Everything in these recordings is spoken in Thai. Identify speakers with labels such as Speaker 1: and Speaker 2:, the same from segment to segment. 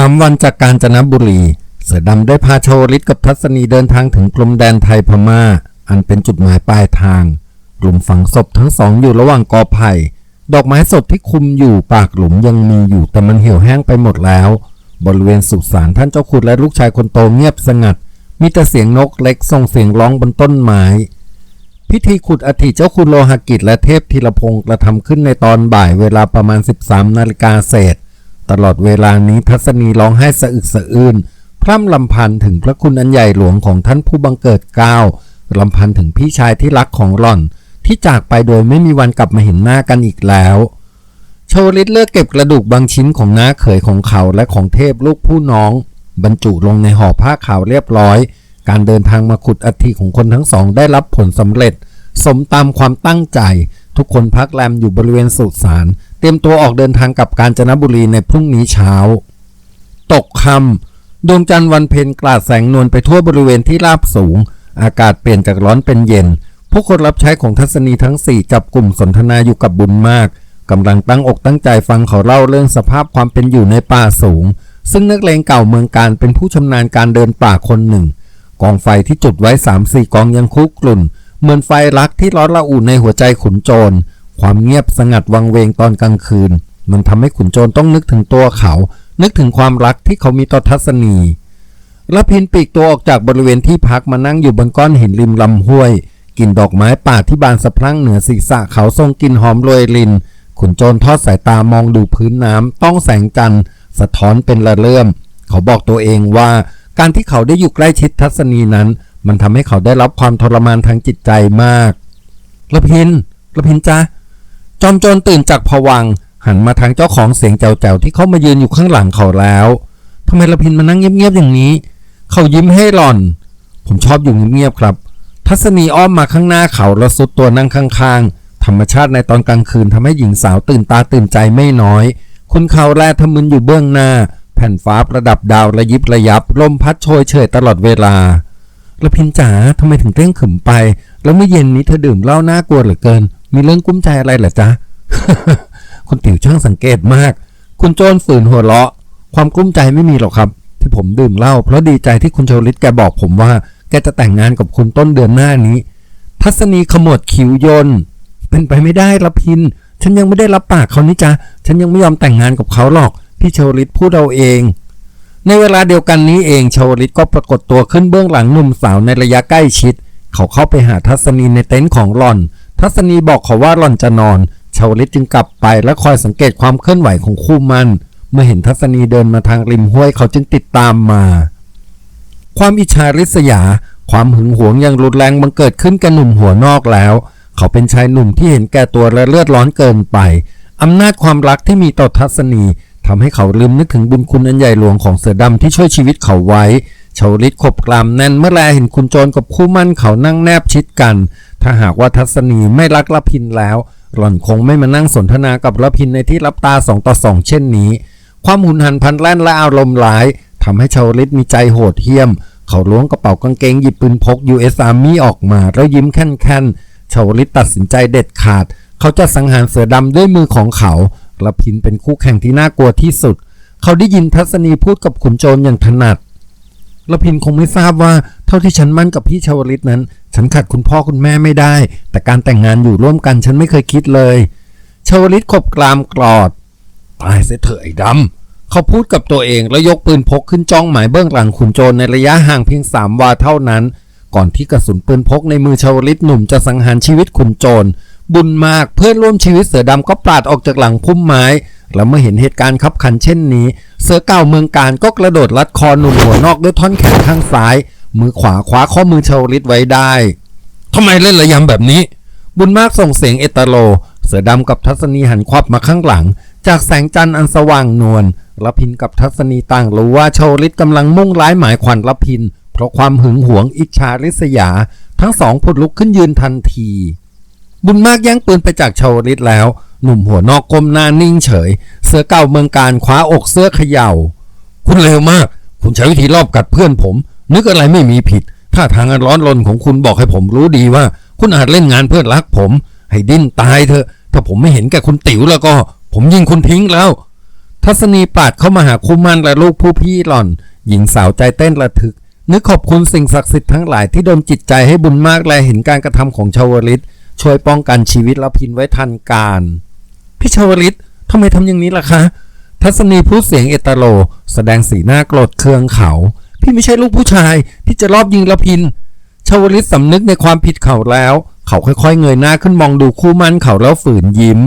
Speaker 1: สามวันจากกาญจนบุรี เสือดำได้พาโชลิตกับทัศนีเดินทางถึงกลมแดนไทยพม่า อันเป็นจุดหมายปลายทาง กลุ่มฝังศพทั้งสองอยู่ระหว่างกอไผ่ ดอกไม้สดที่คุมอยู่ปากหลุมยังมีอยู่แต่มันเหี่ยวแห้งไปหมดแล้ว บริเวณสุสานท่านเจ้าคุณและลูกชายคนโตเงียบสงัด มีแต่เสียงนกเล็กส่งเสียงร้องบนต้นไม้พิธีขุดอธิเจ้าคุณโลหกิจและเทพธีรพงศ์กระทำขึ้นในตอนบ่ายเวลาประมาณ 13นาฬิกาเศษ ตลอดเวลานี้ทัศนีร้องไห้สะอึกสะอื้นพร่ำลำพันถึงพระคุณอันใหญ่หลวงของท่านผู้บังเกิดเกล้าลำพันถึงพี่ชายที่รักของหล่อน ที่จากไปโดยไม่มีวันกลับมาเห็นหน้ากันอีกแล้ว โชวลิตเลือกเก็บกระดูกบางชิ้นของน้าเขยของเขาและของเทพลูกผู้น้อง บรรจุลงในห่อผ้าขาวเรียบร้อย การเดินทางมาขุดอัฐิของคนทั้งสองได้รับผลสำเร็จ สมตามความตั้งใจ ทุกคนพักแรมอยู่บริเวณสุสาน เตรียมตัวออกเดินทางกับกาญจนบุรีในพรุ่งนี้เช้า ตกค่ำดวงจันทร์วันเพ็ญกลาดแสงนวลไปทั่วบริเวณที่ราบสูง อากาศเปลี่ยนจากร้อนเป็นเย็น ผู้คนรับใช้ของทัศนีทั้งสี่จับกลุ่มสนทนาอยู่กับบุญมากกำลังตั้งอกตั้งใจฟังเขาเล่าเรื่องสภาพความเป็นอยู่ในป่าสูง ซึ่งนักเลงเก่าเมืองการเป็นผู้ชำนาญการเดินป่าคนหนึ่ง กองไฟที่จุดไว้สามสี่กองยังคุกรุ่น เหมือนไฟรักที่ร้อนระอุในหัวใจขุนโจร ความเงียบสงัดวังเวงตอนกลางคืน มันทำให้ขุนโจรต้องนึกถึงตัวเขา นึกถึงความรักที่เขามีต่อทัศนีละพินปีกตัวออกจากบริเวณที่พักมานั่งอยู่บนก้อนหินริมลำห้วยกินดอกไม้ป่าที่บานสะพรั่งเหนือศีรษะเขาทรงกลิ่นหอมโรยลิน ขุนโจรทอดสายตามองดูพื้นน้ำต้องแสงจันทร์ สะท้อนเป็นระเลื่อมเขาบอกตัวเองว่า การที่เขาได้อยู่ใกล้ชิดทัศนีนั้น มันทำให้เขาได้รับความทรมานทางจิตใจมากละพินละพินจ้า จอมโจรตื่นจากผวังหันมาทางเจ้าของเสียงแจ๋วๆที่เขามายืนอยู่ข้างหลังเขาแล้วทำไมละพินมานั่งเงียบๆอย่างนี้ เขายิ้มให้หล่อน ผมชอบอยู่เงียบๆครับ ทัศนีอ้อมมาข้างหน้าเขาแล้วสุดตัวนั่งข้างๆ ธรรมชาติในตอนกลางคืนทำให้หญิงสาวตื่นตาตื่นใจไม่น้อย คุณเขาแลทะมึนอยู่เบื้องหน้า แผ่นฟ้าประดับดาวระยิบระยับลมพัดโชยเฉยตลอดเวลาละพินจ๋าทำไมถึงเร่งขึมไป แล้วเมื่อเย็นนี้เธอดื่มเหล้าน่ากลัวเหลือเกิน มีเรื่องกุ้มใจอะไรเหรอจ๊ะ คุณติ๋วช่างสังเกตมาก คุณโจนฝืนหัวเราะ ความกุ้มใจไม่มีหรอกครับ ที่ผมดื่มเหล้าเพราะดีใจที่คุณโชลิตแกบอกผมว่า แกจะแต่งงานกับคุณต้นเดือนหน้านี้ ทัศนีขมวดคิ้วยนเป็นไปไม่ได้ละพิน ฉันยังไม่ได้รับปากเขานี่จ้ะฉันยังไม่ยอมแต่งงานกับเขาหรอก พี่โชลิตพูดเอาเอง ในเวลาเดียวกันนี้เองชวลิตก็ปรากฏตัวขึ้นเบื้องหลังหนุ่มสาวในระยะใกล้ชิด เขาเข้าไปหาทัศนีในเต็นท์ของหล่อน ทัศนีบอกเขาว่าหล่อนจะนอน ชาวลิตจึงกลับไปและคอยสังเกตความเคลื่อนไหวของคู่มัน เมื่อเห็นทัศนีเดินมาทางริมห้วยเขาจึงติดตามมา ความอิจฉาริษยา ความหึงหวงอย่างรุนแรงบังเกิดขึ้นกับหนุ่มหัวนอกแล้ว เขาเป็นชายหนุ่มที่เห็นแก่ตัวและเลือดร้อนเกินไปอำนาจความรักที่มีต่อทัศนีทำให้เขาลืมนึกถึงบุญคุณอันใหญ่หลวงของเสือดำที่ช่วยชีวิตเขาไว้ชาวลิตขบกรามแน่นเมื่อแลเห็นคุณโจรกับคู่มั่นเขานั่งแนบชิดกัน ถ้าหากว่าทัศนีไม่รักละพินแล้ว หล่อนคงไม่มานั่งสนทนากับละพินในที่รับตาสองต่อสองเช่นนี้ ความหุนหันพันแล่นและอารมณ์ร้ายทำให้ชาวลิตมีใจโหดเหี้ยม เขาล้วงกระเป๋ากางเกงหยิบปืนพก US Army ออกมาแล้วยิ้มแค่นๆชาวลิตตัดสินใจเด็ดขาด เขาจะสังหารเสือดำด้วยมือของเขาละพินเป็นคู่แข่งที่น่ากลัวที่สุด เขาได้ยินทัศนีพูดกับขุนโจรอย่างถนัดละพินคงไม่ทราบว่าเท่าที่ฉันมั่นกับพี่ชาวลิตนั้น ฉันขัดคุณพ่อคุณแม่ไม่ได้ แต่การแต่งงานอยู่ร่วมกันฉันไม่เคยคิดเลยชาวลิตขบกรามกรอด ตายเสียเถอะไอ้ดำเขาพูดกับตัวเองแล้วยกปืนพกขึ้นจ้องหมายเบื้องหลังขุนโจรในระยะห่างเพียงสามวาเท่านั้น ก่อนที่กระสุนปืนพกในมือชาวลิตหนุ่มจะสังหารชีวิตขุนโจรบุญมากเพื่อนร่วมชีวิตเสือดำก็ปราดออกจากหลังพุ่มไม้ แล้วเมื่อเห็นเหตุการณ์ขับขันเช่นนี้ เสือเก่าเมืองการก็กระโดดลัดคอหนุ่มหัวนอกด้วยท่อนแขนข้างซ้าย มือขวาคว้าข้อมือชาวลิตไว้ได้ทำไมเล่นระยำแบบนี้ บุญมากส่งเสียงเอตโล เสือดำกับทัศนีหันควับมาข้างหลัง จากแสงจันทร์อันสว่างนวลละพินกับทัศนีต่างรู้ว่าชาวลิตกำลังมุ่งร้ายหมายขวัญละพิน เพราะความหึงหวงอิจฉาริษยา ทั้งสองผุดลุกขึ้นยืนทันที บุญมากแย่งปืนไปจากชาวลิตแล้ว หนุ่มหัวนอกก้มหน้านิ่งเฉย เสือเก่าเมืองการคว้าอกเสื้อเขย่า คุณเร็วมาก คุณใช้วิธีรอบกัดเพื่อนผม นึกอะไรไม่มีผิดถ้าทางอันร้อนรนของคุณบอกให้ผมรู้ดีว่า คุณอาจเล่นงานเพื่อนรักผม ให้ดิ้นตายเถอะ ถ้าผมไม่เห็นแก่คุณติ๋วแล้วก็ ผมยิงคุณทิ้งแล้ว ทัศนีปาดเข้ามาหาคู่มันและลูกผู้พี่หล่อน หญิงสาวใจเต้นระทึก นึกขอบคุณสิ่งศักดิ์สิทธิ์ทั้งหลายที่ดลจิตใจให้บุญมากและเห็นการกระทำของชาวลิตช่วยป้องกันชีวิตละพินไว้ทันการพี่ชาวลิตทำไมทำอย่างนี้ล่ะคะ ทัศนีพูดเสียงเอตโล แสดงสีหน้าโกรธเคืองเขา พี่ไม่ใช่ลูกผู้ชายที่จะรอบยิงละพินชาวลิตสำนึกในความผิดเขาแล้ว เขาค่อยๆเงยหน้าขึ้นมองดูคู่มั่นเขาแล้วฝืนยิ้ม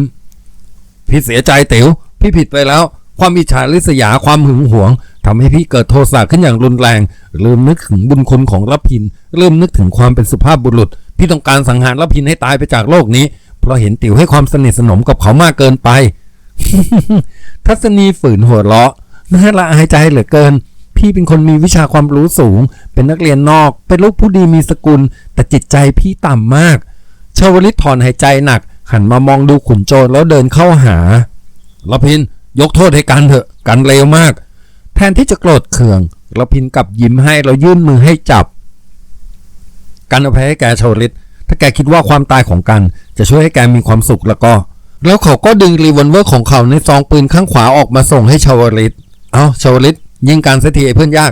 Speaker 1: พี่เสียใจเต๋วพี่ผิดไปแล้ว ความอิจฉาริษยาความหึงหวงทำให้พี่เกิดโทสะขึ้นอย่างรุนแรงลืมนึกถึงบุญคุณของรับพิน เริ่มนึกถึงความเป็นสุภาพบุรุษ พี่ต้องการสังหารรับพินให้ตายไปจากโลกนี้ เพราะเห็นติ๋วให้ความสนิทสนมกับเขามากเกินไป ทัศนีฝืนหัวเราะน่าละอายใจเหลือเกิน พี่เป็นคนมีวิชาความรู้สูง เป็นนักเรียนนอก เป็นลูกผู้ดีมีสกุล แต่จิตใจพี่ต่ำมาก ชาวลิตถอนหายใจหนัก หันมามองดูขุนโจรแล้วเดินเข้าหาละพินยกโทษให้กันเถอะ กันเร็วมาก แทนที่จะโกรธเคืองละพินกลับยิ้มให้แล้วยื่นมือให้จับ กันอภัยให้แกชาวลิตถ้าแกคิดว่าความตายของกันจะช่วยให้แกมีความสุขแล้วก็ แล้วเขาก็ดึงรีวอลเวอร์ของเขาในซองปืนข้างขวาออกมาส่งให้ชาวลิต เอาชาวลิต ยิงกันสักทีไอ้เพื่อนยาก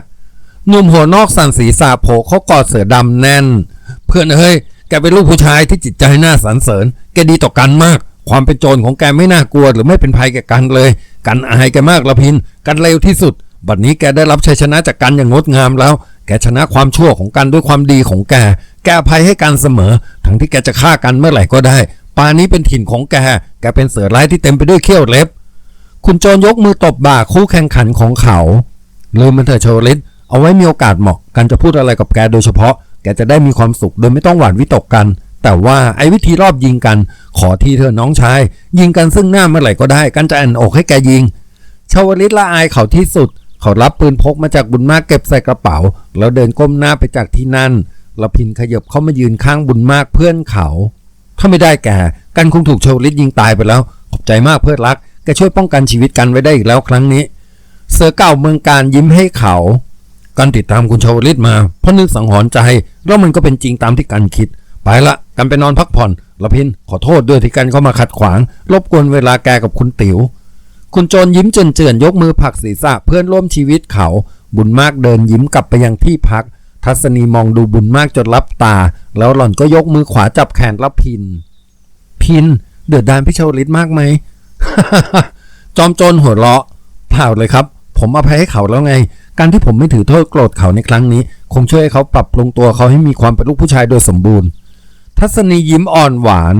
Speaker 1: หนุ่มหัวนอกสั่นศีรษะโผเขากอดเสือดำแน่น เพื่อนเฮ้ยแกเป็นลูกผู้ชายที่จิตใจน่าสรรเสริญ แกดีต่อกันมาก ความเป็นโจรของแกไม่น่ากลัวหรือไม่เป็นภัยแก่กันเลย กันอายแกมากละพิน กันเลวที่สุด บัดนี้แกได้รับชัยชนะจากกันอย่างงดงามแล้ว แกชนะความชั่วของกันด้วยความดีของแก แกอภัยให้กันเสมอ ทั้งที่แกจะฆ่ากันเมื่อไหร่ก็ได้ ปานี้เป็นถิ่นของแก แกเป็นเสือร้ายที่เต็มไปด้วยเขี้ยวเล็บ คุณโจรยกมือตบบ่าคู่แข่งขันของเขา ลืมมันเถอะโชลิต เอาไว้มีโอกาสเหมาะกันจะพูดอะไรกับแกโดยเฉพาะ แกจะได้มีความสุขโดยไม่ต้องหวาดวิตกกัน แต่ว่าไอ้วิธีรอบยิงกัน ขอทีเถอน้องชาย ยิงกันซึ่งหน้าเมื่อไหร่ก็ได้ กันจะอ่านอกให้แกยิงชาวลิตละอายเขาที่สุด เขารับปืนพกมาจากบุญมากเก็บใส่กระเป๋า แล้วเดินก้มหน้าไปจากที่นั่นละพินขยับเข้ามายืนข้างบุญมากเพื่อนเขา ถ้าไม่ได้แกกันคงถูกชาวลิตยิงตายไปแล้ว ขอบใจมากเพื่อนรัก แกช่วยป้องกันชีวิตกันไว้ได้อีกแล้วครั้งนี้ เสือเก่าเมืองการยิ้มให้เขากันติดตามคุณชาวลิตมาเพราะนึกสังหรณ์ใจ แล้วมันก็เป็นจริงตามที่กันคิด ไปละกันไปนอนพักผ่อนละพินขอโทษด้วยที่กันเข้ามาขัดขวาง รบกวนเวลาแกกับคุณติ๋ว คุณโจรยิ้มเจือนๆยกมือผลักศีรษะเพื่อนร่วมชีวิตเขา บุญมากเดินยิ้มกลับไปยังที่พัก ทัศนีมองดูบุญมากจนลับตา แล้วหล่อนก็ยกมือขวาจับแขนรับพิน พิน เดือดดานพี่ชาวลิตมากไหมจอมโจรหัวเราะเปล่าเลยครับ ผมอภัยให้เขาแล้วไง การที่ผมไม่ถือโทษโกรธเขาในครั้งนี้ คงช่วยให้เขาปรับปรุงตัวเขาให้มีความเป็นลูกผู้ชายโดยสมบูรณ์ ทัศนียิ้มอ่อนหวาน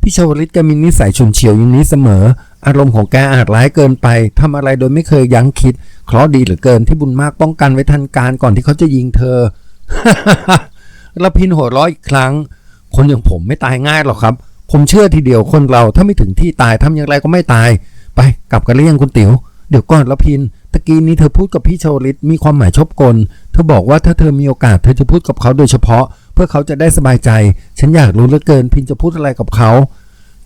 Speaker 1: พี่ชาวลิตแกมีนิสัยฉุนเฉียวอย่างนี้เสมอ อารมณ์ของแกอาจร้ายเกินไปทำอะไรโดยไม่เคยยั้งคิด เคราะดีเหลือเกินที่บุญมากป้องกันไว้ทันการก่อนที่เขาจะยิงเธอแล้วพินหัวเราะอีกครั้ง คนอย่างผมไม่ตายง่ายหรอกครับ ผมเชื่อทีเดียวคนเราถ้าไม่ถึงที่ตายทำอย่างไรก็ไม่ตาย ไปกลับกันหรือยังคุณติ๋วเดี๋ยวก่อนละพิน ตะกี้นี้เธอพูดกับพี่ชวลิตมีความหมายชอบกล เธอบอกว่าถ้าเธอมีโอกาสเธอจะพูดกับเขาโดยเฉพาะ เพื่อเขาจะได้สบายใจ ฉันอยากรู้เหลือเกินพินจะพูดอะไรกับเขา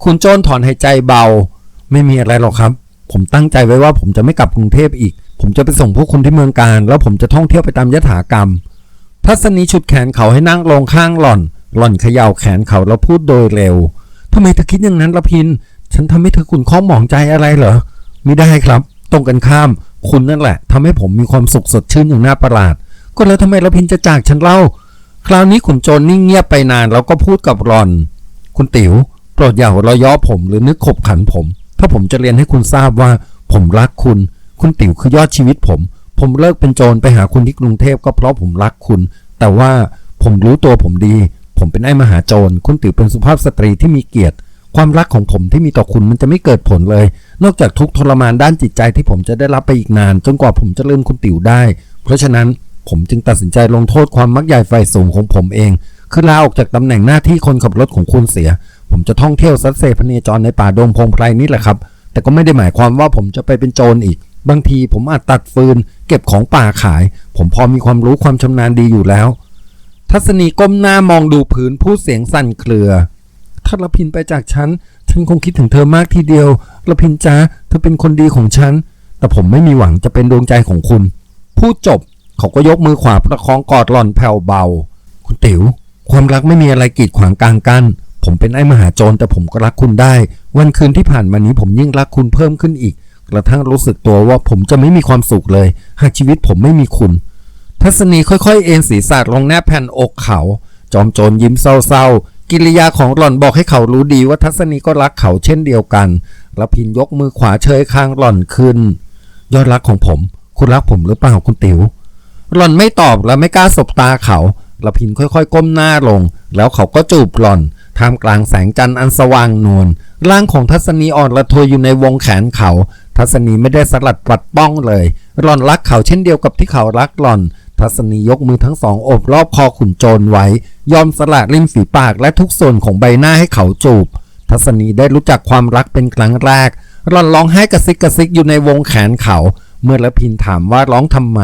Speaker 1: คุณโจนถอนหายใจเบา ไม่มีอะไรหรอกครับ ผมตั้งใจไว้ว่าผมจะไม่กลับกรุงเทพอีก ผมจะไปส่งพวกคุณที่เมืองการ แล้วผมจะท่องเที่ยวไปตามยถากรรม ทัศนีฉุดแขนเขาให้นั่งลงข้างหล่อน หล่อนเขย่าแขนเขาแล้วพูดโดยเร็วทำไมเธอคิดอย่างนั้นละพิน ฉันทำให้เธอขุนข้องหมองใจอะไรเหรอไม่ได้ครับ ตรงกันข้าม คุณนั่นแหละทำให้ผมมีความสุขสดชื่นอย่างน่าประหลาด ก็แล้วทำไมละพินจะจากฉันเล่า คราวนี้ขุนโจรนิ่งเงียบไปนานแล้วก็พูดกับหล่อน คุณติ๋วโปรดอย่าหัวเราะย่อผมหรือนึกขบขันผม ถ้าผมจะเรียนให้คุณทราบว่า ผมรักคุณ คุณติ๋วคือยอดชีวิตผม ผมเลิกเป็นโจรไปหาคุณที่กรุงเทพก็เพราะผมรักคุณ แต่ว่าผมรู้ตัวผมดี ผมเป็นไอ้มหาโจร คุณติ๋วเป็นสุภาพสตรีที่มีเกียรติ ความรักของผมที่มีต่อคุณมันจะไม่เกิดผลเลย นอกจากทุกทรมานด้านจิตใจที่ผมจะได้รับไปอีกนาน จนกว่าผมจะลืมคุณติ๋วได้ เพราะฉะนั้นผมจึงตัดสินใจลงโทษความมักใหญ่ไฟสูงของผมเอง คือลาออกจากตำแหน่งหน้าที่คนขับรถของคุณเสีย ผมจะท่องเที่ยวซัดเซพเนจรในป่าดงพงไพรนี่แหละครับ แต่ก็ไม่ได้หมายความว่าผมจะไปเป็นโจรอีก บางทีผมอาจตัดฟืน เก็บของป่าขาย ผมพอมีความรู้ความชำนาญดีอยู่แล้ว ทัศนีก้มหน้ามองดูพื้นพูดเสียงสั่นเครือถ้าละพินไปจากฉัน ฉันคงคิดถึงเธอมากทีเดียวละพินจ้าเธอเป็นคนดีของฉัน แต่ผมไม่มีหวังจะเป็นดวงใจของคุณ พูดจบเขาก็ยกมือขวาประคองกอดหล่อนแผ่วเบา คุณติ๋ว ความรักไม่มีอะไรกีดขวางกลางกันผมเป็นไอ้มหาโจรแต่ผมก็รักคุณได้ วันคืนที่ผ่านมานี้ผมยิ่งรักคุณเพิ่มขึ้นอีก กระทั่งรู้สึกตัวว่าผมจะไม่มีความสุขเลย หากชีวิตผมไม่มีคุณ ทัศนีค่อยๆ เอ็นศีรษะลงแนบแผ่นอกเขา จอมโจรยิ้มเศร้าๆ กิริยาของหล่อนบอกให้เขารู้ดีว่าทัศนีก็รักเขาเช่นเดียวกันแล้วพินยกมือขวาเชยคางหล่อนขึ้น ยอดรักของผม คุณรักผมหรือเปล่าคุณติ๋วหล่อนไม่ตอบและไม่กล้าสบตาเขาละพินค่อยๆ ก้มหน้าลง แล้วเขาก็จูบหล่อนท่ามกลางแสงจันทร์อันสว่างนวลร่างของทัศนีอ่อนระทวยอยู่ในวงแขนเขา ทัศนีไม่ได้สลัดปัดป้องเลย หล่อนรักเขาเช่นเดียวกับที่เขารักหล่อน ทัศนียกมือทั้งสองอบรอบคอขุนโจรไว้ ยอมสละริมฝีปากและทุกส่วนของใบหน้าให้เขาจูบ ทัศนีได้รู้จักความรักเป็นครั้งแรกหล่อนร้องไห้กระซิกกระซิกอยู่ในวงแขนเขา เมื่อละพินถามว่าร้องทำไม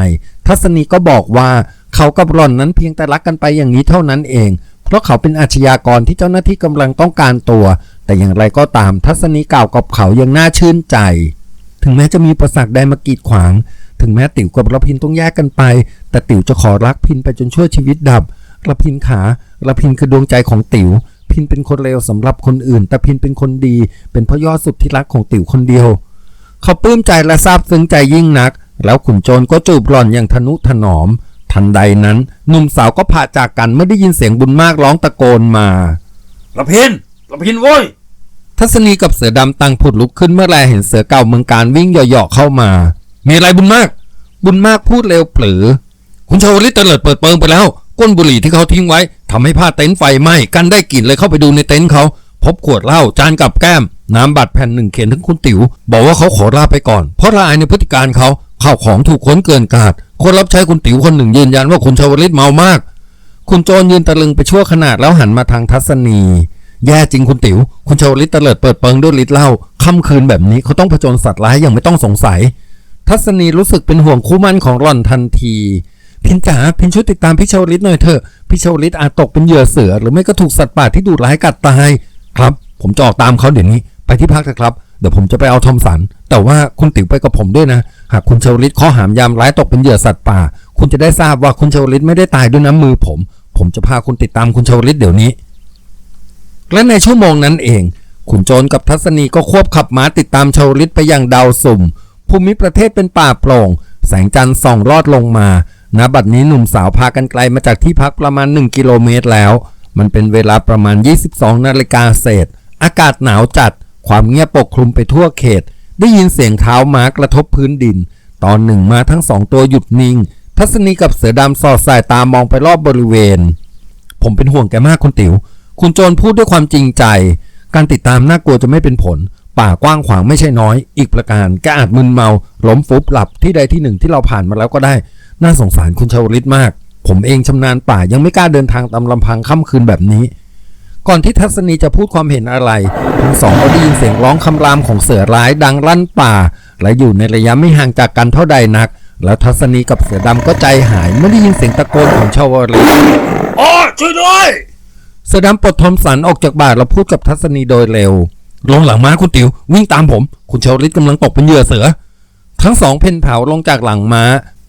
Speaker 1: ทัศนีก็บอกว่าเขากับหล่อนนั้นเพียงแต่รักกันไปอย่างนี้เท่านั้นเอง เพราะเขาเป็นอาชญากรที่เจ้าหน้าที่กำลังต้องการตัว แต่อย่างไรก็ตามทัศนีกล่าวกับเขายังน่าชื่นใจ ถึงแม้จะมีประสักใดมากีดขวาง ถึงแม้ติ๋วกับระพินต้องแยกกันไป แต่ติ๋วจะขอรักพินไปจนชั่วชีวิตดับระพินขาระพินคือดวงใจของติ๋ว พินเป็นคนเลวสำหรับคนอื่น แต่พินเป็นคนดี เป็นพ่อยอดสุดที่รักของติ๋วคนเดียว เขาปลื้มใจและซาบซึ้งใจยิ่งนัก แล้วขุนโจรก็จูบหล่อนอย่างทนุถนอม ทันใดนั้นหนุ่มสาวก็ผ่าจากกันเมื่อได้ยินเสียงบุญมากร้องตะโกนมา
Speaker 2: ละพินละพินโว้ย
Speaker 1: ทัศนีกับเสือดำตั้งผุดลุกขึ้นเมื่อแลเห็นเสือเก่าเมืองการวิ่งเหยาะๆเข้ามา มีอะไรบุญมาก บุญมากพูดเร็วปลือ คุณชาวลิตเตลิดเปิดเปิงไปแล้ว ก้นบุหรี่ที่เขาทิ้งไว้ทำให้ผ้าเต็นท์ไฟไหม้กันได้กลิ่นเลยเข้าไปดูในเต็นท์เขา พบขวดเหล้าจานกับแก้ม น้ำบัตรแผ่นหนึ่งเขียนถึงคุณติ๋ว บอกว่าเขาขอลาไปก่อน เพราะละอายในพฤติการเขาข้าวของถูกค้นเกินกาดคนรับใช้คุณติ๋วคนหนึ่งยืนยันว่าคุณชาวลิตเมามาก คุณโจรยืนตะลึงไปชั่วขนาดแล้วหันมาทางทัศนีแย่จริงคุณติ๋ว คุณชาวลิตเตลิดเปิดเปิงด้วยฤทธิ์เหล้าค่ำคืนแบบนี้เขาต้องผจญสัตว์ร้ายอย่างไม่ต้องสงสัย ทัศนีรู้สึกเป็นห่วงคู่มั่นของหล่อนทันที พินจ๋าพินช่วยติดตามพี่ชาวลิตหน่อยเถอะพี่ชาวลิตอาจตกเป็นเหยื่อเสือ หรือไม่ก็ถูกสัตว์ป่าที่ดุร้ายกัดตาย ครับ ผมจะออกตามเขาเดี๋ยวนี้ ไปที่พักเถอะครับ เดี๋ยวผมจะไปเอาทอมสัน แต่ว่าคุณติ๋วไปกับผมด้วยนะ หากคุณชาวลิตข้อหามยามร้ายตกเป็นเหยื่อสัตว์ป่า คุณจะได้ทราบว่าคุณชาวลิตไม่ได้ตายด้วยน้ำมือผม ผมจะพาคุณติดตามคุณชาวลิตเดี๋ยวนี้ และในชั่วโมงนั้นเอง ขุนโจรกับทัศนีก็ควบขับม้าติดตามชาวลิตไปยังดาวสุ่ม ภูมิประเทศเป็นป่าโปร่ง แสงจันทร์ส่องรอดลงมา ณบัดนี้หนุ่มสาวพากันไกลมาจากที่พักประมาณ 1 กิโลเมตรแล้ว มันเป็นเวลาประมาณ 22 นาฬิกาเศษ อากาศหนาวจัด ความเงียบปกคลุมไปทั่วเขต ได้ยินเสียงเท้าม้ากระทบพื้นดิน ตอนหนึ่งมาทั้งสองตัวหยุดนิ่ง ทัศนีกับเสือดำสอดสายตามองไปรอบบริเวณ ผมเป็นห่วงแกมากคุณติ๋ว คุณโจรพูดด้วยความจริงใจ การติดตามน่ากลัวจะไม่เป็นผล ป่ากว้างขวางไม่ใช่น้อย อีกประการแกอาจมึนเมาล้มฟุบหลับที่ใดที่หนึ่งที่เราผ่านมาแล้วก็ได้ น่าสงสารคุณชาวลิตมาก ผมเองชำนาญป่ายังไม่กล้าเดินทางตามลำพังค่ำคืนแบบนี้ ก่อนที่ทัศนีจะพูดความเห็นอะไร ทั้งสองก็ได้ยินเสียงร้องคำรามของเสือร้ายดังลั่นป่า และอยู่ในระยะไม่ห่างจากกันเท่าใดนัก แล้วทัศนีกับเสือดำก็ใจหายเมื่อได้ยินเสียงตะโกนของชาวลิต
Speaker 2: โอ้ช่วยด้วย
Speaker 1: เสือดำปลดทอมสันออกจากบาทแล้วพูดกับทัศนีโดยเร็ว ลงหลังม้าคุณติ๋ววิ่งตามผม คุณชาวลิตกำลังตกเป็นเหยื่อเสือ ทั้งสองเพนเผาลงจากหลังม้า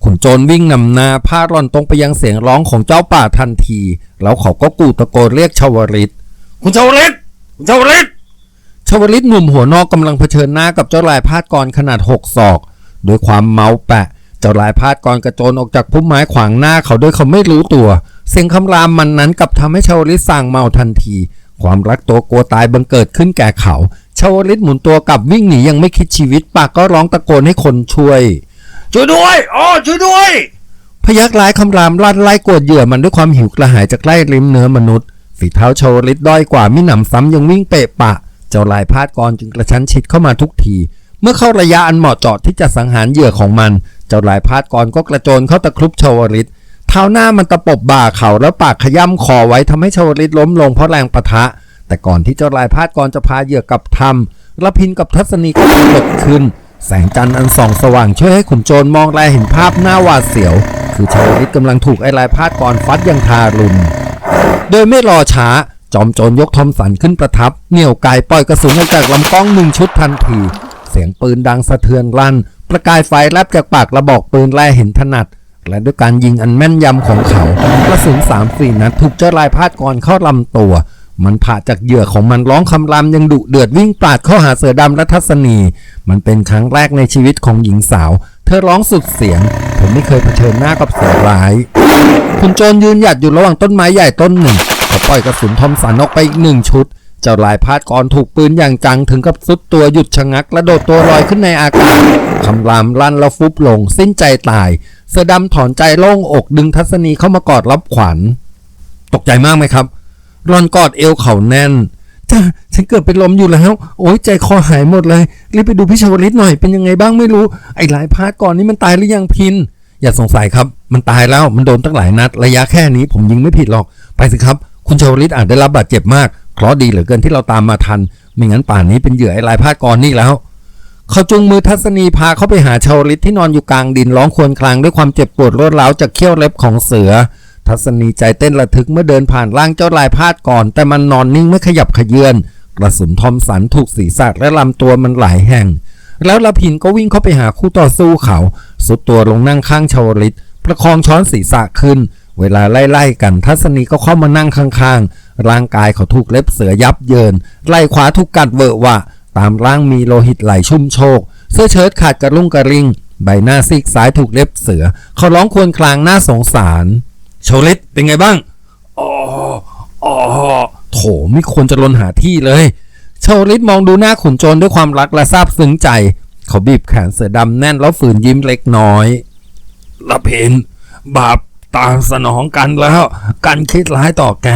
Speaker 1: ขุนโจรวิ่งนำหน้าพาร่อนตรงไปยังเสียงร้องของเจ้าป่าทันที แล้วเขาก็กูตะโกนเรียกชาวลิต
Speaker 2: คุณชาวลิตคุณชาวลิต
Speaker 1: ชาวลิตหนุ่มหัวนอกกำลังเผชิญหน้ากับเจ้าลายพาดกรขนาดหกศอกโดยความเมาแปะ เจ้าลายพาดกรกระโจนออกจากพุ่มไม้ขวางหน้าเขาโดยเขาไม่รู้ตัว เสียงคำรามมันนั้นกลับทำให้ชาวลิตสั่งเมาทันที ความรักตัวกลัวตายบังเกิดขึ้นแก่เขาชาวลิตหมุนตัวกลับวิ่งหนียังไม่คิดชีวิต ปากก็ร้องตะโกนให้คนช่วย
Speaker 2: ช่วยด้วยอ๋อช่วยด้วย
Speaker 1: พยักร้ายคำรามลั่นไล่กวดเหยื่อมันด้วยความหิวกระหายจากไล่ริมเนื้อมนุษย์ฝีเท้าชาวลิตด้อยกว่ามิหนำซ้ำยังวิ่งเปะปะ เจ้าลายพาดกรจึงกระชั้นชิดเข้ามาทุกที เมื่อเข้าระยะอันเหมาะเจาะที่จะสังหารเหยื่อของมัน เจ้าลายพาดกรก็กระโจนเข้าตะครุบชาวลิต เท้าหน้ามันตะปบบ่าเขาแล้วปากขย้ำคอไว้ทำให้ชาวลิตล้มลงเพราะแรงปะทะ แต่ก่อนที่เจ้าลายพาดกรจะพาเหยื่อกับทำละพินกับทัศนีก็ปรากฏขึ้น แสงจันทร์อันส่องสว่างช่วยให้ขุนโจรมองแลเห็นภาพหน้าหวาดเสียว คือชาวลิตกำลังถูกไอ้ลายพาดกรฟัดอย่างทารุณโดยไม่รอช้าจอมโจรยกทอมสันขึ้นประทับ เหนี่ยวไกปล่อยกระสุนออกจากลำกล้องหนึ่งชุดทันที เสียงปืนดังสะเทือนลั่น ประกายไฟแลบจากปากกระบอกปืนแลเห็นถนัด และด้วยการยิงอันแม่นยำของเขากระสุนสามสี่นัดถูกเจ้าลายพาดกรเข้าลำตัว มันผ่าจากเหยื่อของมันร้องคำรามยังดุเดือดวิ่งปาดเข้าหาเสือดำและทัศนี มันเป็นครั้งแรกในชีวิตของหญิงสาว เธอร้องสุดเสียง ผมไม่เคยเผชิญหน้ากับเสือร้าย คุณโจรยืนหยัดอยู่ระหว่างต้นไม้ใหญ่ต้นหนึ่งเขาปล่อยกระสุนทอมสันออกไปอีกหนึ่งชุด เจ้าลายพาดกรถูกปืนอย่างจังถึงกับสุดตัวหยุดชะงักและโดดตัวลอยขึ้นในอากาศคำรามลั่นแล้วฟุบลง สิ้นใจตาย เสือดำถอนใจโล่งอกดึงทัศนีเข้ามากอดรับขวัญ ตกใจมากไหมครับ รอนกอดเอวเขาแน่นจ้าฉันเกือบเป็นลมอยู่แล้ว โอ้ยใจคอหายหมดเลย รีบไปดูพี่ชาวลิตหน่อยเป็นยังไงบ้างไม่รู้ ไอ้หลายพาดก่อนนี้มันตายหรือยังพิน อย่าสงสัยครับ มันตายแล้วมันโดนตั้งหลายนัด ระยะแค่นี้ผมยิงไม่ผิดหรอก ไปสิครับ คุณชาวลิตอาจได้รับบาดเจ็บมาก เคราะดีเหลือเกินที่เราตามมาทัน ไม่งั้นป่านนี้เป็นเหยื่อไอ้ลายพาดกรนี่แล้วเขาจุงมือทัศนีพาเขาไปหาชาวลิตที่นอนอยู่กลางดินร้องครวญครางด้วยความเจ็บปวดรวดร้าวจากเขี้ยวเล็บของเสือ ทัศนีใจเต้นระทึกเมื่อเดินผ่านร่างเจ้าลายพาดก่อน แต่มันนอนนิ่งไม่ขยับขยื่นกระสุนทอมสันถูกศีรษะและลำตัวมันหลายแห่ง แล้วละพินก็วิ่งเข้าไปหาคู่ต่อสู้เขา สุดตัวลงนั่งข้างชาวลิตประคองช้อนศีรษะขึ้น เวลาไล่ๆกันทัศนีก็เข้ามานั่งข้างๆ ร่างกายเขาถูกเล็บเสือยับเยินไหล่ขวาถูกกัดเวอะวะตามร่างมีโลหิตไหลชุ่มโชก เสื้อเชิ้ตขาดกระลุ่งกระริง ใบหน้าซีกซ้ายถูกเล็บเสือ เขาร้องครวญครางน่าสงสารโชลิตเป็นไงบ้างอ๋ออ๋อโถไม่ควรจะลนหาที่เลยโชลิตมองดูหน้าขุนโจรด้วยความรักและซาบซึ้งใจ เขาบีบแขนเสือดำแน่นแล้วฝืนยิ้มเล็กน้อยละเพนบาปตามสนองกันแล้ว กันคิดร้ายต่อแก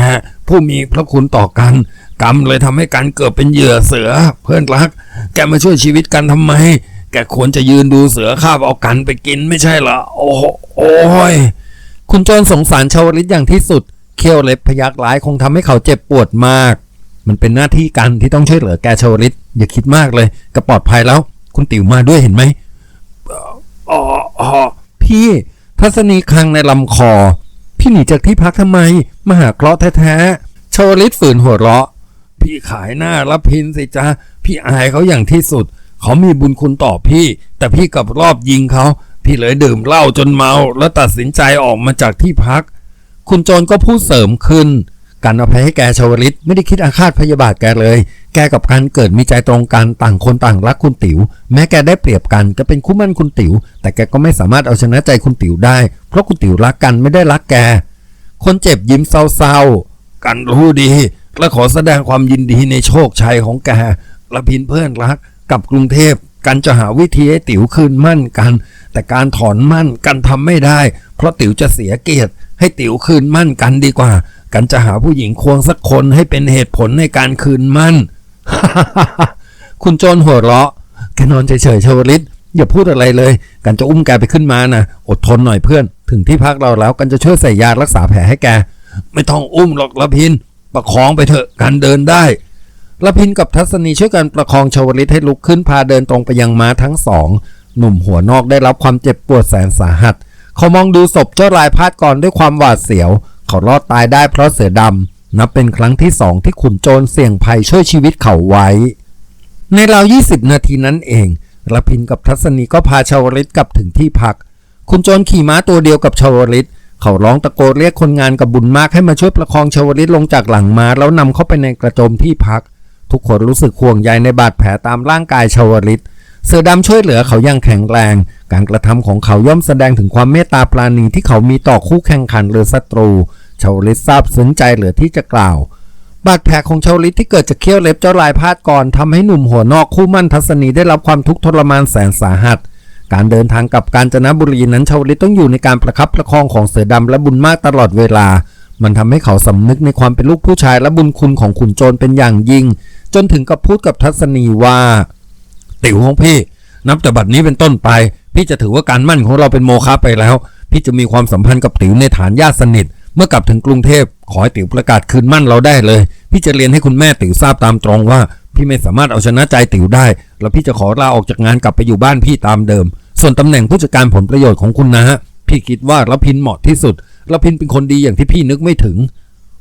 Speaker 1: ผู้มีพระคุณต่อกัน กรรมเลยทำให้กันเกิดเป็นเหยื่อเสือ เพื่อนรัก แกมาช่วยชีวิตกันทำไม แกควรจะยืนดูเสือข้าบเอากันไปกินไม่ใช่เหรอโอ้โหโอ้ยคุณโจรสงสารชาวลิตอย่างที่สุด เขี้ยวเล็บพยักร้ายคงทำให้เขาเจ็บปวดมาก มันเป็นหน้าที่กันที่ต้องช่วยเหลือแกชาวลิตอย่าคิดมากเลยกระปลอดภัยแล้ว คุณติ๋วมาด้วยเห็นไหมอ๋ออ๋อพี่ทัศนีคลังในลำคอ พี่หนีจากที่พักทำไม มาหาเคราะห์แท้ๆชาวลิตฝืนหัวเราะ พี่ขายหน้ารับพินสิจ้าพี่อายเขาอย่างที่สุด เขามีบุญคุณต่อพี่ แต่พี่กลับรอบยิงเขา พี่เลยดื่มเหล้าจนเมา แล้วตัดสินใจออกมาจากที่พัก คุณโจรก็พูดเสริมขึ้น การอภัยให้แกชาวลิตไม่ได้คิดอาฆาตพยาบาทแกเลย แกกับกันเกิดมีใจตรงกันต่างคนต่างรักคุณติ๋ว แม้แกได้เปรียบกันก็เป็นคู่มั่นคุณติ๋ว แต่แกก็ไม่สามารถเอาชนะใจคุณติ๋วได้ เพราะคุณติ๋วรักกันไม่ได้รักแก คนเจ็บยิ้มเศร้าๆ กันรู้ดี และขอแสดงความยินดีในโชคชัยของแกละพินเพื่อนรักกับกรุงเทพกันจะหาวิธีให้ติ๋วคืนมั่นกัน แต่การถอนมั่นกันทำไม่ได้ เพราะติ๋วจะเสียเกียรติ ให้ติ๋วคืนมั่นกันดีกว่า กันจะหาผู้หญิงควงสักคนให้เป็นเหตุผลในการคืนมั่น คุณโจรหัวเราะแกนอนเฉยๆชวลิตอย่าพูดอะไรเลย กันจะอุ้มแกไปขึ้นมานะอดทนหน่อยเพื่อน ถึงที่พักเราแล้วกันจะช่วยใส่ยารักษาแผลให้แก ไม่ต้องอุ้มหรอกละพิน ประคองไปเถอะกันเดินได้ละพินกับทัศนีช่วยกันประคองชวลิตให้ลุกขึ้นพาเดินตรงไปยังม้าทั้งสอง หนุ่มหัวนอกได้รับความเจ็บปวดแสนสาหัส เขามองดูศพเจ้าลายพาดก่อนด้วยความหวาดเสียว เขารอดตายได้เพราะเสือดำ นับเป็นครั้งที่สองที่ขุนโจรเสี่ยงภัยช่วยชีวิตเขาไว้ ในราว 20 นาทีนั้นเองระพินกับทัศนีก็พาชาวลิตกลับถึงที่พัก คุณโจรขี่ม้าตัวเดียวกับชาวลิตเขาร้องตะโกนเรียกคนงานกับบุญมากให้มาช่วยประคองชาวลิตลงจากหลังม้าแล้วนำเข้าไปในกระโจมที่พัก ทุกคนรู้สึกห่วงใยในบาดแผลตามร่างกายชาวลิตเสือดำช่วยเหลือเขาอย่างแข็งแรง การกระทำของเขาย่อมแสดงถึงความเมตตาปราณีที่เขามีต่อคู่แข่งขันหรือศัตรู ชาวลิตทราบซึ้งใจเหลือที่จะกล่าว บาดแผลของชาวลิตที่เกิดจากเขี้ยวเล็บเจ้าลายพาดก่อนทำให้หนุ่มหัวนอกคู่มั่นทัศนีได้รับความทุกข์ทรมานแสนสาหัส การเดินทางกับกาญจนบุรีนั้นชาวลิตต้องอยู่ในการประคับประคองของเสือดำและบุญมากตลอดเวลา มันทำให้เขาสำนึกในความเป็นลูกผู้ชายและบุญคุณของขุนโจรเป็นอย่างยิ่ง จนถึงกับพูดกับทัศนีว่า ติ๋วของพี่ นับแต่บัดนี้เป็นต้นไป พี่จะถือว่าการมั่นของเราเป็นโมฆะไปแล้ว พี่จะมีความสัมพันธ์กับติ๋วในฐานญาติสนิท เมื่อกลับถึงกรุงเทพขอให้ติ๋วประกาศคืนมั่นเราได้เลย พี่จะเรียนให้คุณแม่ติ๋วทราบตามตรงว่า พี่ไม่สามารถเอาชนะใจติ๋วได้ แล้วพี่จะขอลาออกจากงานกลับไปอยู่บ้านพี่ตามเดิม ส่วนตำแหน่งผู้จัดการผลประโยชน์ของคุณนะฮะพี่คิดว่าละพินเหมาะที่สุดละพินเป็นคนดีอย่างที่พี่นึกไม่ถึง